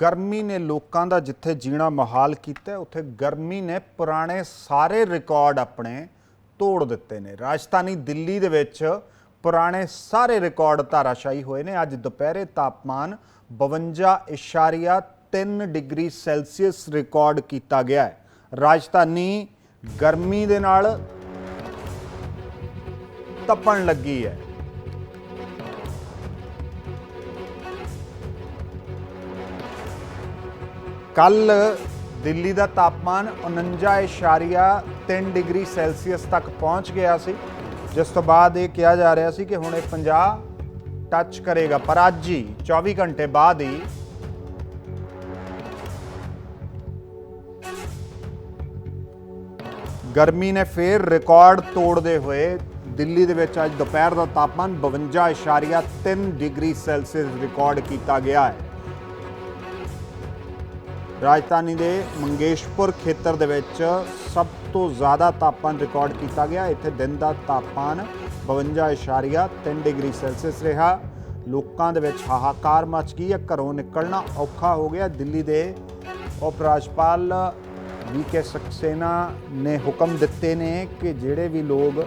ਗਰਮੀ ਨੇ ਲੋਕਾਂ ਦਾ ਜਿੱਥੇ ਜੀਣਾ ਮਹਾਲ ਕੀਤਾ ਉੱਥੇ ਗਰਮੀ ਨੇ ਪੁਰਾਣੇ ਸਾਰੇ ਰਿਕਾਰਡ ਆਪਣੇ ਤੋੜ ਦਿੱਤੇ ਨੇ। ਰਾਜਧਾਨੀ ਦਿੱਲੀ ਦੇ ਵਿੱਚ ਪੁਰਾਣੇ ਸਾਰੇ ਰਿਕਾਰਡ ਧਾਰਾਸ਼ਾਹੀ ਹੋਏ ਨੇ। ਅੱਜ ਦੁਪਹਿਰੇ ਤਾਪਮਾਨ 52.3 ਡਿਗਰੀ ਸੈਲਸੀਅਸ ਰਿਕਾਰਡ ਕੀਤਾ ਗਿਆ ਹੈ। ਰਾਜਧਾਨੀ ਗਰਮੀ ਦੇ ਨਾਲ ਤਪਣ ਲੱਗੀ ਹੈ। ਕੱਲ ਦਿੱਲੀ ਦਾ ਤਾਪਮਾਨ 49.3 ਡਿਗਰੀ ਸੈਲਸੀਅਸ ਤੱਕ ਪਹੁੰਚ ਗਿਆ ਸੀ, ਜਿਸ ਤੋਂ ਬਾਅਦ ਇਹ ਕਿਹਾ ਜਾ ਰਿਹਾ ਸੀ ਕਿ ਹੁਣ ਇਹ 50 ਟੱਚ ਕਰੇਗਾ। ਪਰ ਅੱਜ ਹੀ 24 ਘੰਟੇ ਬਾਅਦ ਹੀ ਗਰਮੀ ਨੇ ਫੇਰ ਰਿਕਾਰਡ ਤੋੜਦੇ ਹੋਏ ਦਿੱਲੀ ਦੇ ਵਿੱਚ ਅੱਜ ਦੁਪਹਿਰ ਦਾ ਤਾਪਮਾਨ 52.3 ਡਿਗਰੀ ਸੈਲਸੀਅਸ ਰਿਕਾਰਡ ਕੀਤਾ ਗਿਆ ਹੈ। ਰਾਜਧਾਨੀ ਦੇ ਮੰਗੇਸ਼ਪੁਰ ਖੇਤਰ ਦੇ ਵਿੱਚ ਸਭ ਤੋਂ ਜ਼ਿਆਦਾ ਤਾਪਮਾਨ ਰਿਕਾਰਡ ਕੀਤਾ ਗਿਆ। ਇੱਥੇ ਦਿਨ ਦਾ ਤਾਪਮਾਨ 52.3 ਡਿਗਰੀ ਸੈਲਸੀਅਸ ਰਿਹਾ। ਲੋਕਾਂ ਦੇ ਵਿੱਚ ਹਾਹਾਕਾਰ ਮਚ ਗਈ ਹੈ। ਘਰੋਂ ਨਿਕਲਣਾ ਔਖਾ ਹੋ ਗਿਆ। ਦਿੱਲੀ ਦੇ ਉਪ ਰਾਜਪਾਲ ਵੀ ਕੇ ਸਕਸੇਨਾ ਨੇ ਹੁਕਮ ਦਿੱਤੇ ਨੇ ਕਿ ਜਿਹੜੇ ਵੀ ਲੋਕ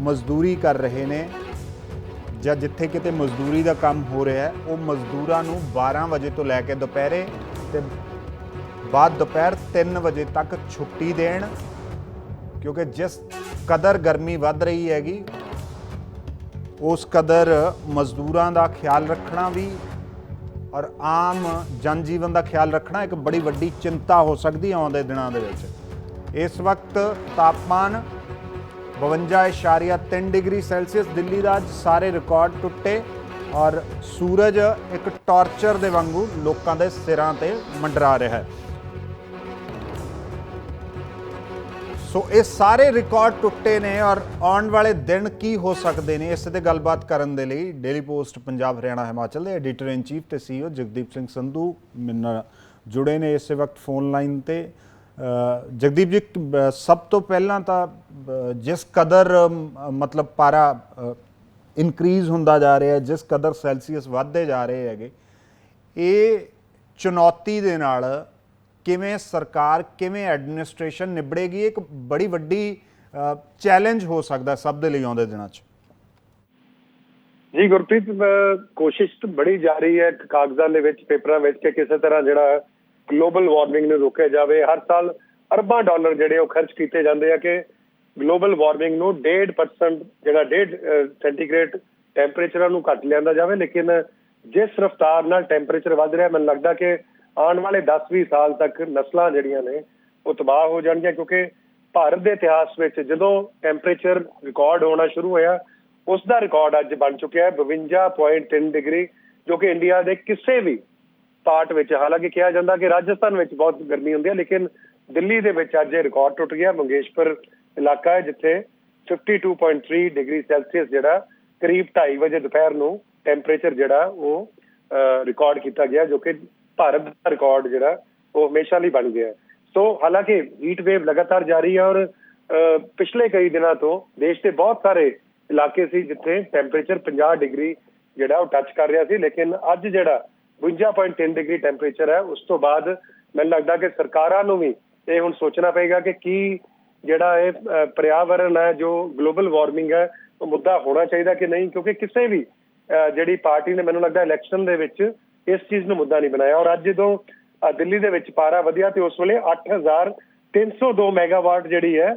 ਮਜ਼ਦੂਰੀ ਕਰ ਰਹੇ ਨੇ ਜਾਂ ਜਿੱਥੇ ਕਿਤੇ ਮਜ਼ਦੂਰੀ ਦਾ ਕੰਮ ਹੋ ਰਿਹਾ ਹੈ, ਉਹ ਮਜ਼ਦੂਰਾਂ ਨੂੰ 12 ਵਜੇ ਤੋਂ ਲੈ ਕੇ ਦੁਪਹਿਰੇ ਤੇ ਬਾਅਦ ਦੁਪਹਿਰ 3 ਵਜੇ ਤੱਕ ਛੁੱਟੀ ਦੇਣ, ਕਿਉਂਕਿ ਜਿਸ ਕਦਰ ਗਰਮੀ ਵੱਧ ਰਹੀ ਹੈਗੀ, ਉਸ ਕਦਰ ਮਜ਼ਦੂਰਾਂ ਦਾ ਖਿਆਲ ਰੱਖਣਾ ਵੀ ਔਰ ਆਮ ਜਨਜੀਵਨ ਦਾ ਖਿਆਲ ਰੱਖਣਾ ਇੱਕ ਬੜੀ ਵੱਡੀ ਚਿੰਤਾ ਹੋ ਸਕਦੀ ਹੈ ਆਉਂਦੇ ਦਿਨਾਂ ਦੇ ਵਿੱਚ। ਇਸ ਵਕਤ ਤਾਪਮਾਨ 52.3 ਡਿਗਰੀ ਸੈਲਸੀਅਸ, ਦਿੱਲੀ ਦਾ ਅੱਜ ਸਾਰੇ ਰਿਕਾਰਡ ਟੁੱਟੇ ਔਰ ਸੂਰਜ ਇੱਕ ਟਾਰਚਰ ਦੇ ਵਾਂਗੂ ਲੋਕਾਂ ਦੇ ਸਿਰਾਂ ਤੇ ਮੰਡਰਾ ਰਿਹਾ ਹੈ। ਸੋ ਇਹ ਸਾਰੇ ਰਿਕਾਰਡ ਟੁੱਟੇ ਨੇ ਔਰ ਆਉਣ ਵਾਲੇ ਦਿਨ ਕੀ ਹੋ ਸਕਦੇ ਨੇ? ਇਸ ਤੇ ਗੱਲਬਾਤ ਕਰਨ ਦੇ ਲਈ ਡੇਲੀ ਪੋਸਟ ਪੰਜਾਬ, ਹਰਿਆਣਾ, ਹਿਮਾਚਲ ਦੇ ਐਡੀਟਰ ਇਨ ਚੀਫ ਤੇ ਸੀਈਓ ਜਗਦੀਪ ਸਿੰਘ ਸੰਧੂ ਮੇਰੇ ਜੁੜੇ ਨੇ ਇਸੇ ਵਕਤ ਫੋਨ ਲਾਈਨ ਤੇ। ਜਗਦੀਪ ਜੀ ਸਭ ਤੋਂ ਪਹਿਲਾਂ ਤਾਂ ਜਿਸ ਕਦਰ ਮਤਲਬ ਪਾਰਾ ਇਨਕਰੀਜ਼ ਹੁੰਦਾ ਜਾ ਰਿਹਾ, ਜਿਸ ਕਦਰ ਸੈਲਸੀਅਸ ਵੱਧਦੇ ਜਾ ਰਹੇ ਹੈਗੇ, ਇਹ ਚੁਣੌਤੀ ਦੇ ਨਾਲ ਕਿਵੇਂ ਸਰਕਾਰ, ਕਿਵੇਂ ਐਡਮਿਨਿਸਟ੍ਰੇਸ਼ਨ ਨਿਬੜੇਗੀ, ਇੱਕ ਬੜੀ ਵੱਡੀ ਚੈਲੰਜ ਹੋ ਸਕਦਾ ਸਭ ਦੇ ਲਈ ਆਉਂਦੇ ਦਿਨਾਂ 'ਚ। ਜੀ ਗੁਰਪ੍ਰੀਤ ਕੋਸ਼ਿਸ਼ ਤਾਂ ਬੜੀ ਜਾਰੀ ਹੈ ਕਾਗਜ਼ਾਂ ਦੇ ਵਿੱਚ, ਪੇਪਰਾਂ ਵਿੱਚ ਕਿ ਕਿਸੇ ਤਰ੍ਹਾਂ ਜਿਹੜਾ ਗਲੋਬਲ ਵਾਰਮਿੰਗ ਨੂੰ ਰੋਕਿਆ ਜਾਵੇ। ਹਰ ਸਾਲ ਅਰਬਾਂ ਡਾਲਰ ਜਿਹੜੇ ਉਹ ਖਰਚ ਕੀਤੇ ਜਾਂਦੇ ਆ ਕਿ ਗਲੋਬਲ ਵਾਰਮਿੰਗ ਨੂੰ 1.5% ਜਿਹੜਾ 1.5 ਸੈਂਟੀਗ੍ਰੇਡ ਟੈਂਪਰੇਚਰਾਂ ਨੂੰ ਘੱਟ ਲਿਆਂਦਾ ਜਾਵੇ। ਲੇਕਿਨ ਜਿਸ ਰਫ਼ਤਾਰ ਨਾਲ ਟੈਂਪਰੇਚਰ ਵੱਧ ਰਿਹਾ, ਮੈਨੂੰ ਲੱਗਦਾ ਕਿ ਆਉਣ ਵਾਲੇ 10-20 ਸਾਲ ਤੱਕ ਨਸਲਾਂ ਜਿਹੜੀਆਂ ਨੇ, ਉਹ ਤਬਾਹ ਹੋ ਜਾਣਗੀਆਂ ਕਿਉਂਕਿ ਭਾਰਤ ਦੇ ਇਤਿਹਾਸ ਵਿੱਚ ਜਦੋਂ ਟੈਂਪਰੇਚਰ ਰਿਕਾਰਡ ਹੋਣਾ ਸ਼ੁਰੂ ਹੋਇਆ ਉਸ ਦਾ ਰਿਕਾਰਡ ਅੱਜ ਬਣ ਚੁੱਕਿਆ ਹੈ 52.3 ਡਿਗਰੀ, ਜੋ ਕਿ ਇੰਡੀਆ ਦੇ ਕਿਸੇ ਵੀ ਪਾਰਟ ਵਿੱਚ, ਹਾਲਾਂਕਿ ਕਿਹਾ ਜਾਂਦਾ ਕਿ ਰਾਜਸਥਾਨ ਵਿੱਚ ਬਹੁਤ ਗਰਮੀ ਹੁੰਦੀ ਹੈ, ਲੇਕਿਨ ਦਿੱਲੀ ਦੇ ਵਿੱਚ ਅੱਜ ਇਹ ਰਿਕਾਰਡ ਟੁੱਟ ਗਿਆ, ਮੰਗੇਸ਼ਪੁਰ ਇਲਾਕਾ ਹੈ ਜਿੱਥੇ 52.3 ਡਿਗਰੀ ਸੈਲਸੀਅਸ ਜਿਹੜਾ ਕਰੀਬ 2:30 ਵਜੇ ਦੁਪਹਿਰ ਨੂੰ ਟੈਂਪਰੇਚਰ ਜਿਹੜਾ ਉਹ ਰਿਕਾਰਡ ਕੀਤਾ ਗਿਆ, ਜੋ ਕਿ ਭਾਰਤ ਦਾ ਰਿਕਾਰਡ ਜਿਹੜਾ ਉਹ ਹਮੇਸ਼ਾ ਲਈ ਬਣ ਗਿਆ ਸੋ ਹਾਲਾਂਕਿ ਹੀਟ ਵੇਵ ਲਗਾਤਾਰ ਜਾਰੀ ਹੈ ਔਰ ਪਿਛਲੇ ਕਈ ਦਿਨਾਂ ਤੋਂ ਦੇਸ਼ ਦੇ ਬਹੁਤ ਸਾਰੇ ਇਲਾਕੇ ਸੀ ਜਿੱਥੇ ਟੈਂਪਰੇਚਰ 50 ਡਿਗਰੀ ਜਿਹੜਾ ਉਹ ਟੱਚ ਕਰ ਰਿਹਾ ਸੀ ਲੇਕਿਨ ਅੱਜ ਜਿਹੜਾ 52.3 ਡਿਗਰੀ ਟੈਂਪਰੇਚਰ ਹੈ ਉਸ ਤੋਂ ਬਾਅਦ ਮੈਨੂੰ ਲੱਗਦਾ ਕਿ ਸਰਕਾਰਾਂ ਨੂੰ ਵੀ ਇਹ ਹੁਣ ਸੋਚਣਾ ਪਏਗਾ ਕਿ ਕੀ ਜਿਹੜਾ ਇਹ ਅਹ, ਪਰਿਆਵਰਣ ਹੈ ਜੋ ਗਲੋਬਲ ਵਾਰਮਿੰਗ ਹੈ ਉਹ ਮੁੱਦਾ ਹੋਣਾ ਚਾਹੀਦਾ ਕਿ ਨਹੀਂ? ਕਿਉਂਕਿ ਕਿਸੇ ਵੀ ਅਹ, ਜਿਹੜੀ ਪਾਰਟੀ ਨੇ ਮੈਨੂੰ ਲੱਗਦਾ ਇਲੈਕਸ਼ਨ ਦੇ ਵਿੱਚ ਇਸ ਚੀਜ਼ ਨੂੰ ਮੁੱਦਾ ਨਹੀਂ ਬਣਾਇਆ। ਔਰ ਅੱਜ ਜਦੋਂ ਦਿੱਲੀ ਦੇ ਵਿੱਚ ਪਾਰਾ ਵਧਿਆ ਤੇ ਉਸ ਵੇਲੇ 8302 ਮੈਗਾਵਾਟ ਜਿਹੜੀ ਹੈ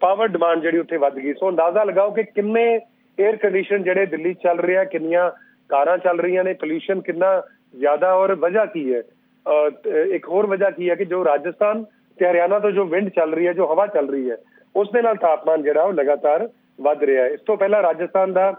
ਪਾਵਰ ਡਿਮਾਂਡ ਜਿਹੜੀ ਉੱਥੇ ਵੱਧ ਗਈ। ਸੋ ਅੰਦਾਜ਼ਾ ਲਗਾਓ ਕਿ ਕਿੰਨੇ 에ਅਰ ਕੰਡੀਸ਼ਨ ਜਿਹੜੇ ਦਿੱਲੀ ਚੱਲ ਰਿਹਾ, ਕਿੰਨੀਆਂ ਕਾਰਾਂ ਚੱਲ ਰਹੀਆਂ ਨੇ ਪੋਲੂਸ਼ਨ ਕਿੰਨਾ ਜ਼ਿਆਦਾ ਔਰ ਵਜ੍ਹਾ ਕੀ ਹੈ? ਇੱਕ ਹੋਰ ਵਜ੍ਹਾ ਕੀ ਹੈ ਕਿ ਜੋ ਰਾਜਸਥਾਨ ਤੇ ਹਰਿਆਣਾ ਤੋਂ ਜੋ ਵਿੰਡ ਚੱਲ ਰਹੀ ਹੈ, ਜੋ ਹਵਾ ਚੱਲ ਰਹੀ ਹੈ, ਉਸ ਦੇ ਨਾਲ ਤਾਪਮਾਨ ਜਿਹੜਾ ਉਹ ਲਗਾਤਾਰ ਵੱਧ ਰਿਹਾ ਹੈ। ਇਸ ਤੋਂ ਪਹਿਲਾਂ ਰਾਜਸਥਾਨ ਦਾ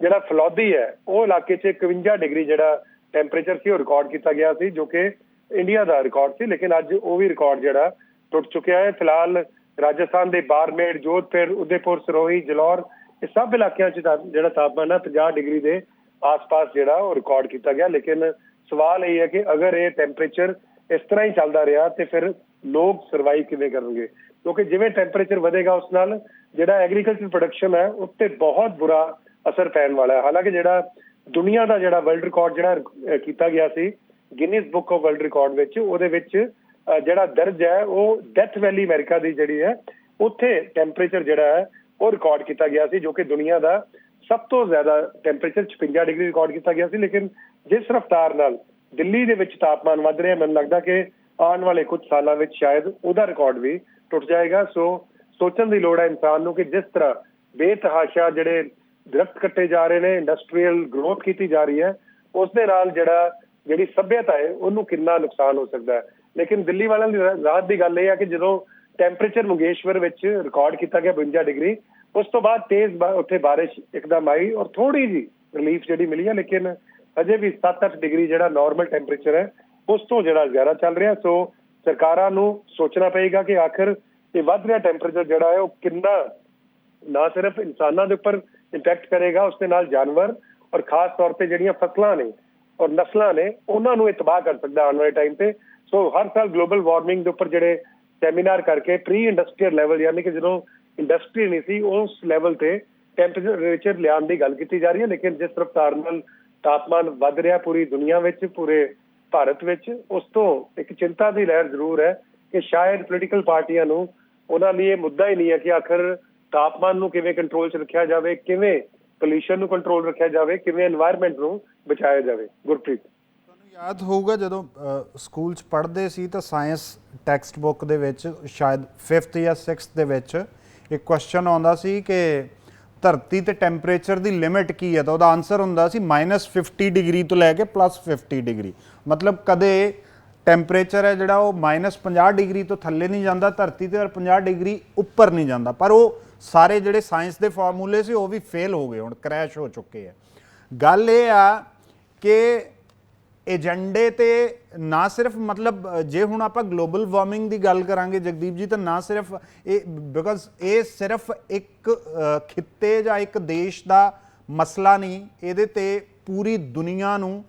ਜਿਹੜਾ ਫਲੌਦੀ ਹੈ, ਉਹ ਇਲਾਕੇ 'ਚ 51 ਡਿਗਰੀ ਜਿਹੜਾ ਟੈਂਪਰੇਚਰ ਸੀ, ਉਹ ਰਿਕਾਰਡ ਕੀਤਾ ਗਿਆ ਸੀ, ਜੋ ਕਿ ਇੰਡੀਆ ਦਾ ਰਿਕਾਰਡ ਸੀ, ਲੇਕਿਨ ਅੱਜ ਉਹ ਵੀ ਰਿਕਾਰਡ ਜਿਹੜਾ ਟੁੱਟ ਚੁੱਕਿਆ ਹੈ। ਫਿਲਹਾਲ ਰਾਜਸਥਾਨ ਦੇ ਬਾਰਮੇਰ, ਜੋਧਪੁਰ, ਉਦੈਪੁਰ, ਸਰੋਹੀ, ਜਲੌਰ, ਇਹ ਸਭ ਇਲਾਕਿਆਂ 'ਚ ਜਿਹੜਾ ਤਾਪਮਾਨ ਹੈ 50 ਡਿਗਰੀ ਦੇ ਆਸ-ਪਾਸ ਜਿਹੜਾ ਉਹ ਰਿਕਾਰਡ ਕੀਤਾ ਗਿਆ। ਲੇਕਿਨ ਸਵਾਲ ਇਹ ਹੈ ਕਿ ਅਗਰ ਇਹ ਟੈਂਪਰੇਚਰ ਇਸ ਤਰ੍ਹਾਂ ਹੀ ਚੱਲਦਾ ਰਿਹਾ ਤੇ ਫਿਰ ਲੋਕ ਸਰਵਾਈਵ ਕਿਵੇਂ ਕਰਨਗੇ? ਕਿਉਂਕਿ ਜਿਵੇਂ ਟੈਂਪਰੇਚਰ ਵਧੇਗਾ ਉਸ ਨਾਲ ਜਿਹੜਾ ਐਗਰੀਕਲਚਰ ਪ੍ਰੋਡਕਸ਼ਨ ਹੈ, ਉੱਤੇ ਬਹੁਤ ਬੁਰਾ ਅਸਰ ਪੈਣ ਵਾਲਾ ਹੈ। ਹਾਲਾਂਕਿ ਜਿਹੜਾ ਦੁਨੀਆ ਦਾ ਜਿਹੜਾ ਵਰਲਡ ਰਿਕਾਰਡ ਜਿਹੜਾ ਕੀਤਾ ਗਿਆ ਸੀ Guinness book of world record ਵਿੱਚ, ਉਹਦੇ ਵਿੱਚ ਜਿਹੜਾ ਦਰਜ ਹੈ, ਉਹ ਡੈਥ ਵੈਲੀ ਅਮਰੀਕਾ ਦੀ ਜਿਹੜੀ ਹੈ, ਉੱਥੇ ਟੈਂਪਰੇਚਰ ਜਿਹੜਾ ਹੈ, ਉਹ ਰਿਕਾਰਡ ਕੀਤਾ ਗਿਆ ਸੀ, ਜੋ ਕਿ ਦੁਨੀਆ ਦਾ ਸਭ ਤੋਂ ਜ਼ਿਆਦਾ ਟੈਂਪਰੇਚਰ 56 ਡਿਗਰੀ ਰਿਕਾਰਡ ਕੀਤਾ ਗਿਆ ਸੀ, ਲੇਕਿਨ ਜਿਸ ਰਫ਼ਤਾਰ ਨਾਲ ਦਿੱਲੀ ਦੇ ਵਿੱਚ ਤਾਪਮਾਨ ਵੱਧ ਰਿਹਾ, ਮੈਨੂੰ ਲੱਗਦਾ ਕਿ ਆਉਣ ਵਾਲੇ ਕੁਝ ਸਾਲਾਂ ਵਿੱਚ ਸ਼ਾਇਦ ਉਹਦਾ ਰਿਕਾਰਡ ਵੀ ਟੁੱਟ ਜਾਏਗਾ। ਸੋ ਸੋਚਣ ਦੀ ਲੋੜ ਹੈ ਇਨਸਾਨ ਨੂੰ ਕਿ ਜਿਸ ਤਰ੍ਹਾਂ ਬੇਤਹਾਸ਼ਾ ਜਿਹੜੇ ਦਰਖਤ ਕੱਟੇ ਜਾ ਰਹੇ ਨੇ ਇੰਡਸਟਰੀਅਲ ਗਰੋਥ ਕੀਤੀ ਜਾ ਰਹੀ ਹੈ, ਉਸ ਦੇ ਨਾਲ ਜਿਹੜਾ, ਜਿਹੜੀ ਸਭਿਅਤਾ ਹੈ, ਉਹਨੂੰ ਕਿੰਨਾ ਨੁਕਸਾਨ ਹੋ ਸਕਦਾ ਹੈ। ਲੇਕਿਨ ਦਿੱਲੀ ਵਾਲਿਆਂ ਦੀ ਰਾ- ਰਾਹਤ ਦੀ ਗੱਲ ਇਹ ਹੈ ਕਿ ਜਦੋਂ ਟੈਂਪਰੇਚਰ ਮੁੰਗੇਸ਼ਵਰ ਵਿੱਚ ਰਿਕਾਰਡ ਕੀਤਾ ਗਿਆ 52 ਡਿਗਰੀ, ਉਸ ਤੋਂ ਬਾਅਦ ਤੇਜ਼ ਉੱਥੇ ਬਾਰਿਸ਼ ਇੱਕਦਮ ਆਈ ਔਰ ਥੋੜੀ ਜੀ ਰਿਲੀਫ ਜਿਹੜੀ ਮਿਲੀ ਹੈ, ਲੇਕਿਨ ਅਜੇ ਵੀ 7-8 ਡਿਗਰੀ ਜਿਹੜਾ ਨਾਰਮਲ ਟੈਂਪਰੇਚਰ ਹੈ, ਉਸ ਤੋਂ ਜਿਹੜਾ ਜ਼ਿਆਦਾ ਚੱਲ ਰਿਹਾ ਸੋ ਸਰਕਾਰਾਂ ਨੂੰ ਸੋਚਣਾ ਪਏਗਾ ਕਿ ਆਖਰ ਇਹ ਵੱਧ ਰਿਹਾ ਟੈਂਪਰੇਚਰ ਜਿਹੜਾ ਹੈ, ਉਹ ਕਿੰਨਾ ਨਾ ਸਿਰਫ ਇਨਸਾਨਾਂ ਦੇ ਉੱਪਰ ਇੰਪੈਕਟ ਕਰੇਗਾ, ਉਸ ਦੇ ਨਾਲ ਜਾਨਵਰ ਔਰ ਖਾਸ ਤੌਰ ਤੇ ਜਿਹੜੀਆਂ ਫਸਲਾਂ ਨੇ ਔਰ ਨਸਲਾਂ ਨੇ, ਉਹਨਾਂ ਨੂੰ ਇਹ ਤਬਾਹ ਕਰ ਸਕਦਾ ਆਉਣ ਵਾਲੇ ਟਾਈਮ ਤੇ। ਸੋ ਹਰ ਸਾਲ ਗਲੋਬਲ ਵਾਰਮਿੰਗ ਦੇ ਉੱਪਰ ਜਿਹੜੇ ਸੈਮੀਨਾਰ ਕਰਕੇ ਪ੍ਰੀ ਇੰਡਸਟਰੀਅਲ ਲੈਵਲ ਯਾਨੀ ਕਿ ਜਦੋਂ ਇੰਡਸਟਰੀ ਨਹੀਂ ਸੀ, ਉਸ ਲੈਵਲ ਤੇ ਟੈਂਪਰੇਚਰ ਲਿਆਉਣ ਦੀ ਗੱਲ ਕੀਤੀ ਜਾ ਰਹੀ ਹੈ। ਲੇਕਿਨ ਜਿਸ ਰਫਤਾਰ ਨਾਲ ਤਾਪਮਾਨ ਵੱਧ ਰਿਹਾ ਪੂਰੀ ਦੁਨੀਆ ਵਿੱਚ, ਪੂਰੇ ਭਾਰਤ ਵਿੱਚ, ਉਸ ਤੋਂ ਇੱਕ ਚਿੰਤਾ ਦੀ ਲਹਿਰ ਜ਼ਰੂਰ ਹੈ ਕਿ ਸ਼ਾਇਦ ਪੋਲੀਟੀਕਲ ਪਾਰਟੀਆਂ ਨੂੰ ਉਹਨਾਂ ਲਈ ਇਹ ਮੁੱਦਾ ਹੀ ਨਹੀਂ ਹੈ ਕਿ ਆਖਰ ਤਾਪਮਾਨ ਨੂੰ ਕਿਵੇਂ ਕੰਟਰੋਲ 'ਚ ਰੱਖਿਆ ਜਾਵੇ, ਕਿਵੇਂ ਪੋਲੂਸ਼ਨ ਨੂੰ ਕੰਟਰੋਲ ਰੱਖਿਆ ਜਾਵੇ, ਕਿਵੇਂ এনवायरमेंट ਨੂੰ ਬਚਾਇਆ ਜਾਵੇ? ਗੁਰਪ੍ਰੀਤ। ਤੁਹਾਨੂੰ ਯਾਦ ਹੋਊਗਾ ਜਦੋਂ ਸਕੂਲ 'ਚ ਪੜ੍ਹਦੇ ਸੀ ਤਾਂ ਸਾਇੰਸ ਟੈਕਸਟ ਬੁੱਕ ਦੇ ਵਿੱਚ, ਸ਼ਾਇਦ 5th ਜਾਂ 6th ਦੇ ਵਿੱਚ ਇੱਕ ਕੁਐਸਚਨ ਆਉਂਦਾ ਸੀ ਕਿ ਧਰਤੀ ਤੇ ਟੈਂਪਰੇਚਰ ਦੀ ਲਿਮਿਟ ਕੀ ਹੈ? ਤਾਂ ਉਹਦਾ ਆਨਸਰ ਹੁੰਦਾ ਸੀ -50 ਡਿਗਰੀ ਤੋਂ ਲੈ ਕੇ +50 ਡਿਗਰੀ ਮਤਲਬ ਕਦੇ ਟੈਂਪਰੇਚਰ ਹੈ ਜਿਹੜਾ ਉਹ -50 ਡਿਗਰੀ ਤੋਂ ਥੱਲੇ ਨਹੀਂ ਜਾਂਦਾ, ਧਰਤੀ ਤੇ ਔਰ 50 ਡਿਗਰੀ ਉੱਪਰ ਨਹੀਂ ਜਾਂਦਾ। ਪਰ ਉਹ ਸਾਰੇ ਜਿਹੜੇ ਸਾਇੰਸ ਦੇ ਫਾਰਮੂਲੇ ਸੀ, ਉਹ ਵੀ ਫੇਲ ਹੋ ਗਏ ਹੁਣ ਕ੍ਰੈਸ਼ ਹੋ ਚੁੱਕੇ ਆ। ਗੱਲ ਇਹ ਆ ਕਿ ਏਜੰਡੇ ਤੇ ਨਾ ਸਿਰਫ ਮਤਲਬ, ਜੇ ਹੁਣ ਆਪਾਂ ਗਲੋਬਲ ਵਾਰਮਿੰਗ ਦੀ ਗੱਲ ਕਰਾਂਗੇ, ਜਗਦੀਪ ਜੀ, ਤਾਂ ਨਾ ਸਿਰਫ ਇਹ ਬਿਕਾਜ਼ ਇਹ ਸਿਰਫ ਇੱਕ ਖਿੱਤੇ ਜਾਂ ਇੱਕ ਦੇਸ਼ ਦਾ ਮਸਲਾ ਨਹੀਂ, ਇਹਦੇ ਤੇ ਪੂਰੀ ਦੁਨੀਆ ਨੂੰ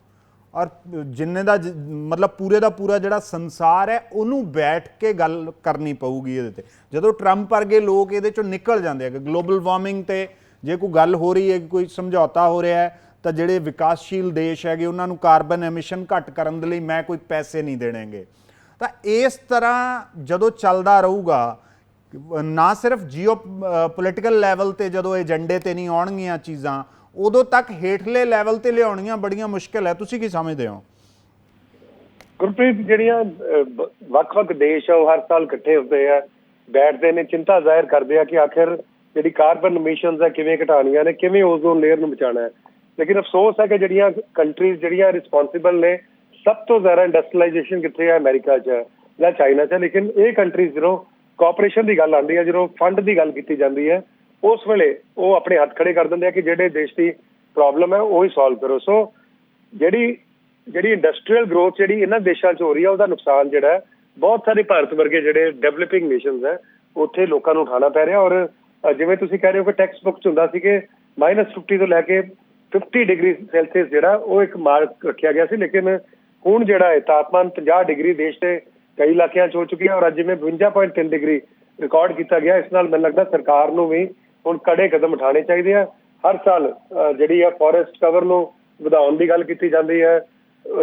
ਔਰ ਜਿੰਨੇ ਦਾ ਜ- ਮਤਲਬ ਪੂਰੇ ਦਾ ਪੂਰਾ ਜਿਹੜਾ ਸੰਸਾਰ ਹੈ, ਉਹਨੂੰ ਬੈਠ ਕੇ ਗੱਲ ਕਰਨੀ ਪਊਗੀ ਇਹਦੇ ਤੇ। ਜਦੋਂ ਟਰੰਪ ਵਰਗੇ ਲੋਕ ਇਹਦੇ ਚੋਂ ਨਿਕਲ ਜਾਂਦੇ ਆ ਕਿ ਗਲੋਬਲ ਵਾਰਮਿੰਗ ਤੇ ਜੇ ਕੋਈ ਗੱਲ ਹੋ ਰਹੀ ਹੈ, ਕੋਈ ਸਮਝੌਤਾ ਹੋ ਰਿਹਾ ਹੈ, ਤਾਂ ਜਿਹੜੇ ਵਿਕਾਸਸ਼ੀਲ ਦੇਸ਼ ਹੈਗੇ, ਉਹਨਾਂ ਨੂੰ ਕਾਰਬਨ ਐਮਿਸ਼ਨ ਘੱਟ ਕਰਨ ਦੇ ਲਈ ਮੈਂ ਕੋਈ ਪੈਸੇ ਨਹੀਂ ਦੇਣਗੇ। ਤਾਂ ਇਸ ਤਰ੍ਹਾਂ ਜਦੋਂ ਚੱਲਦਾ ਰਹੂਗਾ, ਨਾ ਸਿਰਫ ਜੀਓ ਪੋਲਿਟੀਕਲ ਲੈਵਲ ਤੇ ਜਦੋਂ ਏਜੰਡੇ ਤੇ ਨਹੀਂ ਆਉਣਗੀਆਂ ਚੀਜ਼ਾਂ ਉਦੋਂ ਤੱਕ ਹੇਠਲੇ ਲੈਵਲ ਤੇ ਲਿਆਉਣੀਆਂ ਬੜੀਆਂ ਮੁਸ਼ਕਲ ਹੈ। ਤੁਸੀਂ ਕੀ ਸਮਝਦੇ ਹੋ? ਗੁਰਪ੍ਰੀਤ, ਜਿਹੜੀਆਂ ਵੱਖ-ਵੱਖ ਦੇਸ਼ ਆ, ਉਹ ਹਰ ਸਾਲ ਇਕੱਠੇ ਹੁੰਦੇ ਆ, ਬੈਠਦੇ ਨੇ, ਚਿੰਤਾ ਜ਼ਾਹਿਰ ਕਰਦੇ ਆ ਕਿ ਆਖਿਰ ਜਿਹੜੀ ਕਾਰਬਨ ਐਮਿਸ਼ਨਸ ਆ, ਕਿਵੇਂ ਘਟਾਉਣੀਆਂ ਨੇ, ਕਿਵੇਂ ਓਜ਼ੋਨ ਲੇਅਰ ਨੂੰ ਬਚਾਉਣਾ ਹੈ। ਲੇਕਿਨ ਅਫਸੋਸ ਹੈ ਕਿ ਜਿਹੜੀਆਂ ਕੰਟਰੀਜ਼ ਜਿਹੜੀਆਂ ਰਿਸਪੌਂਸਿਬਲ ਨੇ, ਸਭ ਤੋਂ ਜ਼ਿਆਦਾ ਇੰਡਸਟਰੀਲਾਈਜੇਸ਼ਨ ਕਿੱਥੇ ਹੈ ਅਮਰੀਕਾ 'ਚ ਜਾਂ ਚਾਈਨਾ 'ਚ ਲੇਕਿਨ ਇਹ ਕੰਟਰੀਜ਼ ਜਦੋਂ ਕੋਆਪਰੇਸ਼ਨ ਦੀ ਗੱਲ ਆਉਂਦੀ ਹੈ, ਜਦੋਂ ਫੰਡ ਦੀ ਗੱਲ ਕੀਤੀ ਜਾਂਦੀ ਹੈ ਉਸ ਵੇਲੇ ਉਹ ਆਪਣੇ ਹੱਥ ਖੜੇ ਕਰ ਦਿੰਦੇ ਆ ਕਿ ਜਿਹੜੇ ਦੇਸ਼ ਦੀ ਪ੍ਰੋਬਲਮ ਹੈ ਉਹ ਹੀ ਸੋਲਵ ਕਰੋ। ਸੋ ਜਿਹੜੀ ਜਿਹੜੀ ਇੰਡਸਟਰੀਅਲ ਗਰੋਥ ਜਿਹੜੀ ਇਹਨਾਂ ਦੇਸ਼ਾਂ 'ਚ ਹੋ ਰਹੀ ਹੈ ਉਹਦਾ ਨੁਕਸਾਨ ਜਿਹੜਾ ਹੈ, ਬਹੁਤ ਸਾਰੇ ਭਾਰਤ ਵਰਗੇ ਜਿਹੜੇ ਡਿਵੈਲਪਿੰਗ ਨੇਸ਼ਨਸ ਹੈ, ਉੱਥੇ ਲੋਕਾਂ ਨੂੰ ਉਠਾਉਣਾ ਪੈ ਰਿਹਾ। ਔਰ ਜਿਵੇਂ ਤੁਸੀਂ ਕਹਿ ਰਹੇ ਹੋ ਕਿ ਟੈਕਸਟ ਬੁੱਕ 'ਚ ਹੁੰਦਾ ਸੀ ਕਿ -50 ਤੋਂ ਲੈ ਕੇ 50 ਡਿਗਰੀ ਸੈਲਸੀਅਸ ਜਿਹੜਾ, ਉਹ ਇੱਕ ਮਾਰਕ ਰੱਖਿਆ ਗਿਆ ਸੀ। ਲੇਕਿਨ ਹੁਣ ਜਿਹੜਾ ਹੈ ਤਾਪਮਾਨ 50 ਡਿਗਰੀ ਦੇਸ਼ ਦੇ ਕਈ ਇਲਾਕਿਆਂ 'ਚ ਹੋ ਚੁੱਕੀ ਹੈ। ਔਰ ਅੱਜ ਜਿਵੇਂ 52.3 ਡਿਗਰੀ ਰਿਕਾਰਡ ਕੀਤਾ ਗਿਆ, ਇਸ ਨਾਲ ਮੈਨੂੰ ਲੱਗਦਾ ਸਰਕਾਰ ਨੂੰ ਵੀ ਹੁਣ ਕੜੇ ਕਦਮ ਉਠਾਉਣੇ ਚਾਹੀਦੇ ਆ। ਹਰ ਸਾਲ ਜਿਹੜੀ ਆ ਫੋਰੈਸਟ ਕਵਰ ਨੂੰ ਵਧਾਉਣ ਦੀ ਗੱਲ ਕੀਤੀ ਜਾਂਦੀ ਹੈ।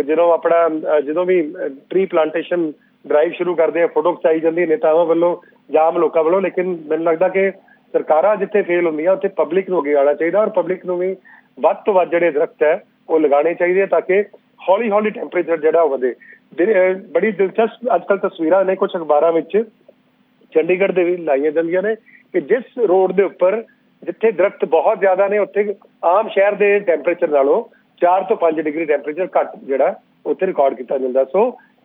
ਜਦੋਂ ਆਪਣਾ ਜਦੋਂ ਵੀ ਟਰੀ ਪਲਾਂਟੇਸ਼ਨ ਡਰਾਈਵ ਸ਼ੁਰੂ ਕਰਦੇ ਆ, ਫੋਟੋ ਖਿਚਾਈ ਜਾਂਦੀ ਹੈ ਨੇਤਾਵਾਂ ਵੱਲੋਂ ਜਾਂ ਲੋਕਾਂ ਵੱਲੋਂ। ਲੇਕਿਨ ਮੈਨੂੰ ਲੱਗਦਾ ਕਿ ਸਰਕਾਰਾਂ ਜਿੱਥੇ ਫੇਲ ਹੁੰਦੀਆਂ, ਉੱਥੇ ਪਬਲਿਕ ਨੂੰ ਅੱਗੇ ਆਉਣਾ ਚਾਹੀਦਾ ਔਰ ਪਬਲਿਕ ਨੂੰ ਵੀ ਵੱਧ ਤੋਂ ਵੱਧ ਜਿਹੜੇ ਦਰਖਤ ਹੈ, ਉਹ ਲਗਾਉਣੇ ਚਾਹੀਦੇ ਆ ਤਾਂ ਕਿ ਹੌਲੀ ਹੌਲੀ ਟੈਂਪਰੇਚਰ ਜਿਹੜਾ ਉਹ ਵਧੇ। ਬੜੀ ਦਿਲਚਸਪ ਅੱਜਕੱਲ ਤਸਵੀਰਾਂ ਨੇ ਕੁਝ ਅਖਬਾਰਾਂ ਵਿੱਚ ਚੰਡੀਗੜ੍ਹ ਦੇ ਵੀ ਲਾਈਆਂ ਜਾਂਦੀਆਂ ਨੇ। ਕਿ ਜਿਸ ਰੋਡ ਦੇ ਉੱਪਰ ਜਿੱਥੇ ਦਰਖਤ ਬਹੁਤ ਜ਼ਿਆਦਾ ਨੇ, ਉੱਥੇ ਆਮ ਸ਼ਹਿਰ ਦੇ ਟੈਂਪਰੇਚਰ ਨਾਲੋਂ 4 ਤੋਂ 5 ਡਿਗਰੀ ਟੈਂਪਰੇਚਰ ਘੱਟ ਜਿਹੜਾ, ਉੱਥੇ ਰਿਕਾਰਡ ਕੀਤਾ ਜਾਂਦਾ। ਸੋ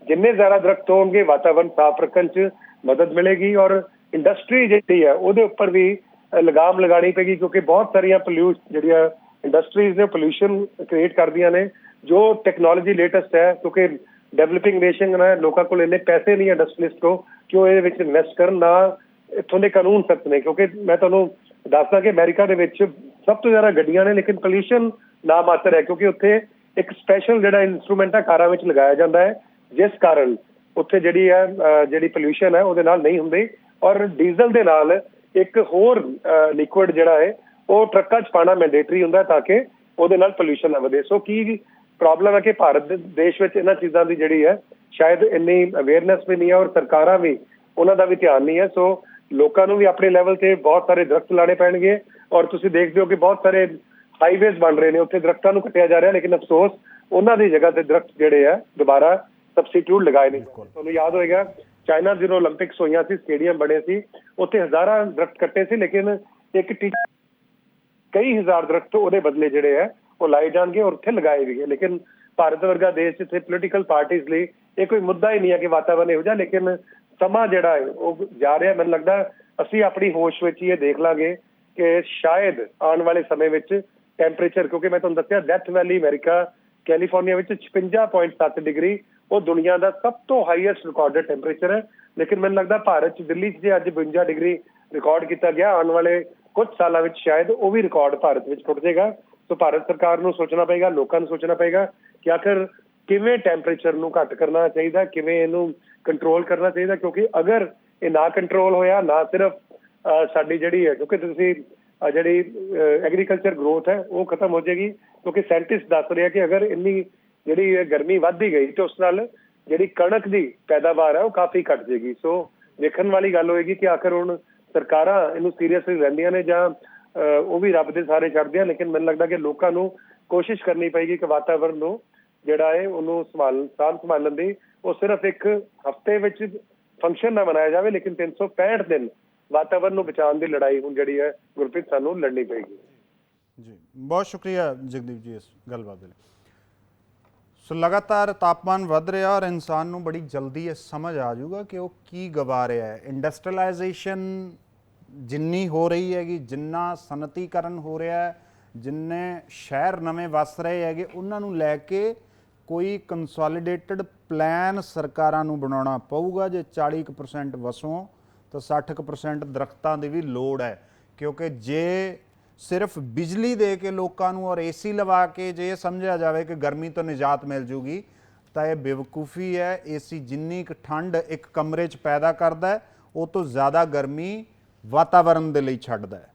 ਜਿੰਨੇ ਜ਼ਿਆਦਾ ਦਰਖਤ ਹੋਣਗੇ ਵਾਤਾਵਰਣ ਸਾਫ਼ ਰੱਖਣ 'ਚ ਮਦਦ ਮਿਲੇਗੀ ਔਰ ਇੰਡਸਟਰੀ ਜਿਹੜੀ ਹੈ, ਉਹਦੇ ਉੱਪਰ ਵੀ ਲਗਾਮ ਲਗਾਣੀ ਪੈਗੀ ਕਿਉਂਕਿ ਬਹੁਤ ਸਾਰੀਆਂ ਪੋਲਿਊਟ ਜਿਹੜੀਆਂ ਇੰਡਸਟਰੀਜ਼ ਨੇ ਪੋਲੂਸ਼ਨ ਕ੍ਰੀਏਟ ਕਰਦੀਆਂ ਨੇ, ਜੋ ਟੈਕਨੋਲੋਜੀ ਲੇਟੈਸਟ ਹੈ, ਕਿਉਂਕਿ ਡਿਵੈਲਪਿੰਗ ਨੇਸ਼ਨ ਹੈ ਲੋਕਾਂ ਕੋਲ ਇੰਨੇ ਪੈਸੇ ਨਹੀਂ ਹੈ ਇੰਡਸਟਰੀਲਿਸਟ ਕੋ ਕਿ ਉਹ ਇਹਦੇ ਵਿੱਚ ਇਨਵੈਸਟ ਕਰਨ, ਨਾ ਇੱਥੋਂ ਦੇ ਕਾਨੂੰਨ ਸਖਤ ਨੇ, ਕਿਉਂਕਿ ਮੈਂ ਤੁਹਾਨੂੰ ਦੱਸਦਾ ਕਿ ਅਮਰੀਕਾ ਦੇ ਵਿੱਚ ਸਭ ਤੋਂ ਜ਼ਿਆਦਾ ਗੱਡੀਆਂ ਨੇ, ਲੇਕਿਨ ਪੋਲੂਸ਼ਨ ਨਾ ਮਾਤਰ ਹੈ, ਕਿਉਂਕਿ ਉੱਥੇ ਇੱਕ ਸਪੈਸ਼ਲ ਜਿਹੜਾ ਇਨਸਟਰੂਮੈਂਟ ਹੈ ਕਾਰਾਂ ਵਿੱਚ ਲਗਾਇਆ ਜਾਂਦਾ ਹੈ, ਜਿਸ ਕਾਰਨ ਉੱਥੇ ਜਿਹੜੀ ਹੈ ਜਿਹੜੀ ਪੋਲੂਸ਼ਨ ਹੈ, ਉਹਦੇ ਨਾਲ ਨਹੀਂ ਹੁੰਦੀ ਔਰ ਡੀਜ਼ਲ ਦੇ ਨਾਲ ਇੱਕ ਹੋਰ ਲਿਕੁਇਡ ਜਿਹੜਾ ਹੈ, ਉਹ ਟਰੱਕਾਂ 'ਚ ਪਾਣਾ ਮੈਂਡੇਟਰੀ ਹੁੰਦਾ ਤਾਂ ਕਿ ਉਹਦੇ ਨਾਲ ਪੋਲੂਸ਼ਨ ਨਾ ਵਧੇ। ਸੋ ਕੀ ਪ੍ਰੋਬਲਮ ਹੈ ਕਿ ਭਾਰਤ ਦੇ ਦੇਸ਼ ਵਿੱਚ ਇਹਨਾਂ ਚੀਜ਼ਾਂ ਦੀ ਜਿਹੜੀ ਹੈ, ਸ਼ਾਇਦ ਇੰਨੀ ਅਵੇਅਰਨੈਸ ਵੀ ਨਹੀਂ ਹੈ ਔਰ ਸਰਕਾਰਾਂ ਵੀ ਉਹਨਾਂ ਦਾ ਵੀ ਧਿਆਨ ਨਹੀਂ ਹੈ। ਸੋ ਲੋਕਾਂ ਨੂੰ ਵੀ ਆਪਣੇ ਲੈਵਲ ਤੇ ਬਹੁਤ ਸਾਰੇ ਦਰਖਤ ਲਾਣੇ ਪੈਣਗੇ ਔਰ ਤੁਸੀਂ ਦੇਖਦੇ ਹੋ ਕਿ ਬਹੁਤ ਸਾਰੇ ਹਾਈਵੇਜ਼ ਬਣ ਰਹੇ ਨੇ ਉੱਥੇ ਦਰਖਤਾਂ ਨੂੰ ਕੱਟਿਆ ਜਾ ਰਿਹਾ ਲੇਕਿਨ ਅਫਸੋਸ ਉਹਨਾਂ ਦੀ ਜਗ੍ਹਾ ਤੇ ਦਰਖਤ ਜਿਹੜੇ ਆ ਦੁਬਾਰਾ ਸਬਸਟੀਟਿਊਟ ਲਗਾਏ ਨਹੀਂ ਤੁਹਾਨੂੰ ਯਾਦ ਹੋਏਗਾ ਚਾਈਨਾ ਜਦੋਂ 올림픽ਸ ਹੋਈਆਂ ਸੀ ਸਟੇਡੀਅਮ ਬਣੇ ਸੀ ਉੱਥੇ ਹਜ਼ਾਰਾਂ ਦਰਖਤ ਕੱਟੇ ਸੀ ਲੇਕਿਨ ਇੱਕ ਟੀ ਕਈ ਹਜ਼ਾਰ ਦਰਖਤ ਉਹਦੇ ਬਦਲੇ ਜਿਹੜੇ ਆ ਉਹ ਲਾਏ ਜਾਣਗੇ ਔਰ ਉੱਥੇ ਲਗਾਏ ਵੀ ਗਏ। ਲੇਕਿਨ ਭਾਰਤ ਵਰਗਾ ਦੇਸ਼ ਜਿੱਥੇ ਪੋਲੀਟੀਕਲ ਪਾਰਟੀਆਂ ਲਈ ਇਹ ਕੋਈ ਮੁੱਦਾ ਹੀ ਨਹੀਂ ਹੈ ਕਿ ਵਾਤਾਵਰਨ ਇਹੋ ਜਿਹਾ ਲੇਕਿਨ ਸਮਾਂ ਜਿਹੜਾ ਹੈ, ਉਹ ਜਾ ਰਿਹਾ। ਮੈਨੂੰ ਲੱਗਦਾ ਅਸੀਂ ਆਪਣੀ ਹੋਸ਼ ਵਿੱਚ ਹੀ ਇਹ ਦੇਖ ਲਾਂਗੇ ਕਿ ਸ਼ਾਇਦ ਆਉਣ ਵਾਲੇ ਸਮੇਂ ਵਿੱਚ ਟੈਂਪਰੇਚਰ ਕਿਉਂਕਿ ਮੈਂ ਤੁਹਾਨੂੰ ਦੱਸਿਆ ਡੈਥ ਵੈਲੀ ਅਮਰੀਕਾ ਕੈਲੀਫੋਰਨੀਆ ਵਿੱਚ 56.7 ਡਿਗਰੀ, ਉਹ ਦੁਨੀਆ ਦਾ ਸਭ ਤੋਂ ਹਾਈਐਸਟ ਰਿਕਾਰਡਡ ਟੈਂਪਰੇਚਰ ਹੈ। ਲੇਕਿਨ ਮੈਨੂੰ ਲੱਗਦਾ ਭਾਰਤ ਚ ਦਿੱਲੀ 'ਚ ਜੇ ਅੱਜ 52 ਡਿਗਰੀ ਰਿਕਾਰਡ ਕੀਤਾ ਗਿਆ, ਆਉਣ ਵਾਲੇ ਕੁਝ ਸਾਲਾਂ ਵਿੱਚ ਸ਼ਾਇਦ ਉਹ ਵੀ ਰਿਕਾਰਡ ਭਾਰਤ ਵਿੱਚ ਟੁੱਟ ਜਾਏਗਾ। ਸੋ ਭਾਰਤ ਸਰਕਾਰ ਨੂੰ ਸੋਚਣਾ ਪਏਗਾ, ਲੋਕਾਂ ਨੂੰ ਸੋਚਣਾ ਪਏਗਾ ਕਿ ਆਖਰ ਕਿਵੇਂ ਟੈਂਪਰੇਚਰ ਨੂੰ ਘੱਟ ਕਰਨਾ ਚਾਹੀਦਾ ਕਿਵੇਂ ਇਹਨੂੰ ਕੰਟਰੋਲ ਕਰਨਾ ਚਾਹੀਦਾ ਕਿਉਂਕਿ ਅਗਰ ਇਹ ਨਾ ਕੰਟਰੋਲ ਹੋਇਆ ਨਾ ਸਿਰਫ ਅਹ, ਸਾਡੀ ਜਿਹੜੀ ਹੈ ਕਿਉਂਕਿ ਤੁਸੀਂ ਜਿਹੜੀ ਐਗਰੀਕਲਚਰ ਗਰੋਥ ਹੈ ਉਹ ਖਤਮ ਹੋ ਜਾਏਗੀ ਕਿਉਂਕਿ ਸਾਇੰਟਿਸਟ ਦੱਸ ਰਹੇ ਕਿ ਅਗਰ ਇੰਨੀ ਜਿਹੜੀ ਗਰਮੀ ਵੱਧਦੀ ਗਈ ਤੇ ਉਸ ਨਾਲ ਜਿਹੜੀ ਕਣਕ ਦੀ ਪੈਦਾਵਾਰ ਹੈ ਉਹ ਕਾਫੀ ਘਟ ਜਾਏਗੀ। ਸੋ ਦੇਖਣ ਵਾਲੀ ਗੱਲ ਹੋਏਗੀ ਕਿ ਆਖਰ ਹੁਣ ਸਰਕਾਰਾਂ ਇਹਨੂੰ ਸੀਰੀਅਸਲੀ ਲੈਂਦੀਆਂ ਨੇ ਜਾਂ ਅਹ, ਉਹ ਵੀ ਰੱਬ ਦੇ ਸਾਰੇ ਛੱਡਦੇ ਆ ਲੇਕਿਨ ਮੈਨੂੰ ਲੱਗਦਾ ਕਿ ਲੋਕਾਂ ਨੂੰ ਕੋਸ਼ਿਸ਼ ਕਰਨੀ ਪਏਗੀ ਕਿ ਵਾਤਾਵਰਣ ਨੂੰ ਜਿਹੜਾ ਹੈ, ਉਹਨੂੰ ਸੰਭਾਲ, ਸਾਂਭ ਸੰਭਾਲਣ ਦੀ, ਉਹ ਸਿਰਫ ਇੱਕ ਹਫ਼ਤੇ ਵਿੱਚ ਫੰਕਸ਼ਨ ਨਾ ਮਨਾਇਆ ਜਾਵੇ, ਲੇਕਿਨ 365 ਦਿਨ ਵਾਤਾਵਰਣ ਨੂੰ ਬਚਾਉਣ ਦੀ ਲੜਾਈ ਹੁਣ ਜਿਹੜੀ ਹੈ, ਗੁਰਪ੍ਰੀਤ, ਸਾਨੂੰ ਲੜਨੀ ਪਏਗੀ। ਜੀ, ਬਹੁਤ ਸ਼ੁਕਰੀਆ ਜਗਦੀਪ ਜੀ ਇਸ ਗੱਲਬਾਤ ਦੇ ਲਈ। ਸੋ ਲਗਾਤਾਰ ਤਾਪਮਾਨ ਵੱਧ ਰਿਹਾ ਔਰ ਇਨਸਾਨ ਨੂੰ ਬੜੀ ਜਲਦੀ ਇਹ ਸਮਝ ਆ ਜਾਊਗਾ ਕਿ ਉਹ ਕੀ ਗਵਾ ਰਿਹਾ ਹੈ। ਇੰਡਸਟਰੀਅਲਾਈਜੇਸ਼ਨ ਜਿੰਨੀ ਹੋ ਰਹੀ ਹੈਗੀ, ਜਿੰਨਾ ਸਨਅਤੀਕਰਨ ਹੋ ਰਿਹਾ ਹੈ, ਜਿੰਨੇ ਸ਼ਹਿਰ ਨਵੇਂ ਵਸ ਰਹੇ ਹੈਗੇ, ਉਹਨਾਂ ਨੂੰ ਲੈ ਕੇ ਕੋਈ ਕੰਸੋਲੀਡੇਟਡ ਪਲਾਨ ਸਰਕਾਰਾਂ ਨੂੰ ਬਣਾਉਣਾ ਪਊਗਾ ਜੇ 40% ਵਸੋਂ, ਤਾਂ 60% ਦਰਖਤਾਂ ਦੀ ਵੀ ਲੋੜ ਹੈ। ਕਿਉਂਕਿ ਜੇ ਸਿਰਫ ਬਿਜਲੀ ਦੇ ਕੇ ਲੋਕਾਂ ਨੂੰ ਔਰ ਏਸੀ ਲਵਾ ਕੇ ਜੇ ਇਹ ਸਮਝਿਆ ਜਾਵੇ ਕਿ ਗਰਮੀ ਤੋਂ ਨਿਜਾਤ ਮਿਲ ਜੂਗੀ, ਤਾਂ ਇਹ ਬੇਵਕੂਫੀ ਹੈ। ਏਸੀ ਜਿੰਨੀ ਕੁ ਠੰਡ ਇੱਕ ਕਮਰੇ 'ਚ ਪੈਦਾ ਕਰਦਾ ਹੈ, ਉਹ ਤੋਂ ਜ਼ਿਆਦਾ ਗਰਮੀ ਵਾਤਾਵਰਣ ਦੇ ਲਈ ਛੱਡਦਾ ਹੈ।